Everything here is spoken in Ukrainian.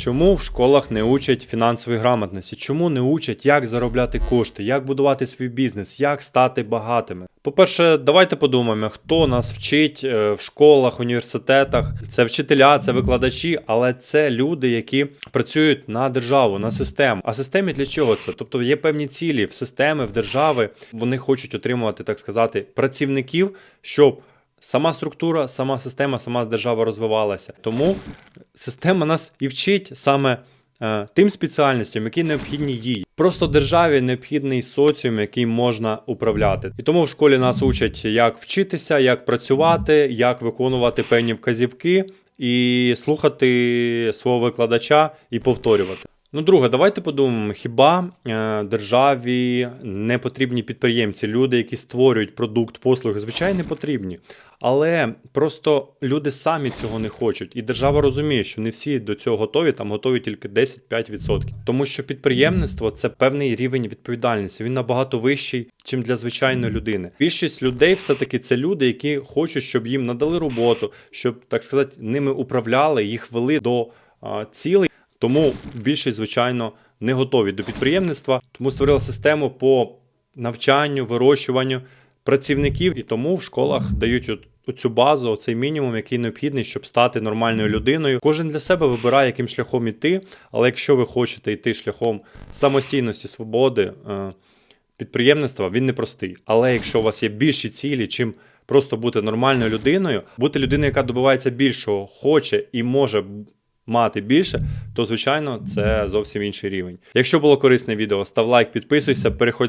Чому в школах не учать фінансовій грамотності? Чому не учать, як заробляти кошти, як будувати свій бізнес, як стати багатими? По-перше, давайте подумаємо, хто нас вчить е, в школах, університетах. Це вчителя, це викладачі, але це люди, які працюють на державу, на систему. А системі для чого це? Тобто є певні цілі в системи, в держави. Вони хочуть отримувати, так сказати, працівників, щоб сама структура, сама система, сама держава розвивалася. Тому система нас і вчить саме е, тим спеціальностям, які необхідні їй. Просто державі необхідний соціум, який можна управляти. І тому в школі нас учать, як вчитися, як працювати, як виконувати певні вказівки і слухати свого викладача і повторювати. Ну, друге, давайте подумаємо, хіба е, державі не потрібні підприємці, люди, які створюють продукт, послуги, звичайно, потрібні. Але просто люди самі цього не хочуть, і держава розуміє, що не всі до цього готові, там готові тільки 10-5%. Тому що підприємництво це певний рівень відповідальності. Він набагато вищий, ніж для звичайної людини. Більшість людей все-таки це люди, які хочуть, щоб їм надали роботу, щоб так сказати, ними управляли, їх вели до цілей. Тому більшість, звичайно, не готові до підприємництва, тому створила систему по навчанню, вирощуванню працівників, і тому в школах дають оцю базу, цей мінімум, який необхідний, щоб стати нормальною людиною. Кожен для себе вибирає, яким шляхом іти. Але якщо ви хочете йти шляхом самостійності, свободи, е, підприємництва, він непростий. Але якщо у вас є більші цілі, чим просто бути нормальною людиною, бути людиною, яка добивається більшого, хоче і може мати більше, то звичайно це зовсім інший рівень. Якщо було корисне відео, став лайк, підписуйся, переходь за